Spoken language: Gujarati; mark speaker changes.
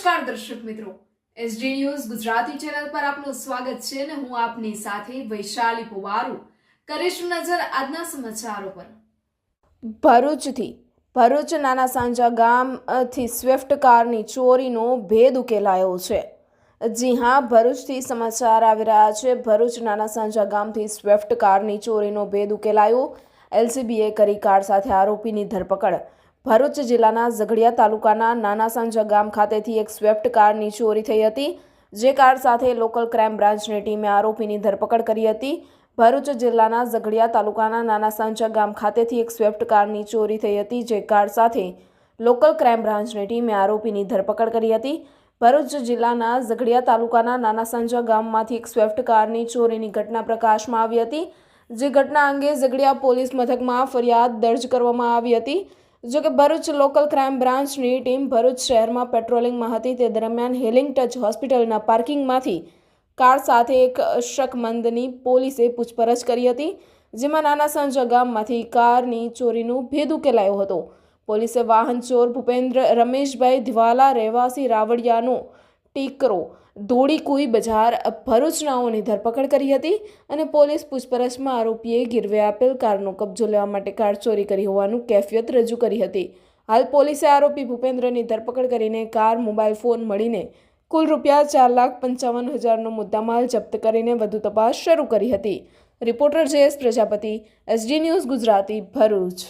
Speaker 1: નમસ્કાર દર્શક મિત્રો. એસડી ન્યૂઝ ગુજરાતી ચેનલ પર આપનું સ્વાગત છે અને હું આપની સાથે વૈશાલી પુવારુ. કરીશું નજર આજના સમાચારો પર.
Speaker 2: ભરૂચથી, ભરૂચ નાના સાંજા ગામથી સ્વિફ્ટ કારની ચોરીનો ભેદ ઉકેલાયો છે. જી હા, ભરૂચથી સમાચાર આવી રહ્યા છે. ભરૂચ નાના સાંજા ગામથી સ્વિફ્ટ કારની ચોરીનો ભેદ ઉકેલાયો. એલસીબીએ કરી કાર સાથે આરોપીની ધરપકડ. ભરૂચ જિલ્લાના ઝઘડિયા તાલુકાના નાના સાંજા ગામ ખાતેથી એક સ્વેફ્ટ કારની ચોરી થઈ હતી, જે કાર સાથે લોકલ ક્રાઇમ બ્રાન્ચની ટીમે આરોપીની ધરપકડ કરી હતી. ભરૂચ જિલ્લાના ઝઘડિયા તાલુકાના નાના સાંચા ગામ ખાતેથી એક સ્વિફ્ટ કારની ચોરી થઈ હતી, જે કાર સાથે લોકલ ક્રાઇમ બ્રાન્ચની ટીમે આરોપીની ધરપકડ કરી હતી. ભરૂચ જિલ્લાના ઝઘડિયા તાલુકાના નાના સાંજા ગામમાંથી એક સ્વિફ્ટ કારની ચોરીની ઘટના પ્રકાશમાં આવી હતી, જે ઘટના અંગે ઝઘડિયા પોલીસ મથકમાં ફરિયાદ દર્જ કરવામાં આવી હતી. જો કે ભરૂચ લોકલ ક્રાઇમ બ્રાન્ચની ટીમ ભરૂચ શહેરમાં પેટ્રોલિંગમાં હતી. તે દરમિયાન હેલિંગ ટચ હોસ્પિટલના પાર્કિંગમાંથી કાર સાથે એક શકમંદની પોલીસે પૂછપરછ કરી હતી, જેમાં નાના સંજ ગામમાંથી કારની ચોરીનું ભેદ ઉકેલાયો હતો. પોલીસે વાહન ચોર ભૂપેન્દ્ર રમેશભાઈ દિવાલા રહેવાસી રાવડિયાનો ટીકરો. ધોળીકુઈ બજાર ભરૂચનાઓની ધરપકડ કરી હતી અને પોલીસ પૂછપરછમાં આરોપીએ ગીરવે આપેલ કારનો કબજો લેવા માટે કાર ચોરી કરી હોવાનું કેફિયત રજૂ કરી હતી. હાલ પોલીસે આરોપી ભૂપેન્દ્રની ધરપકડ કરીને કાર, મોબાઈલ, ફોન મળીને કુલ રૂપિયા ચાર લાખ પંચાવન હજારનો મુદ્દામાલ જપ્ત કરીને વધુ તપાસ શરૂ કરી હતી. Reporter Jayesh Prajapati, SD news Gujarati, Bharuch.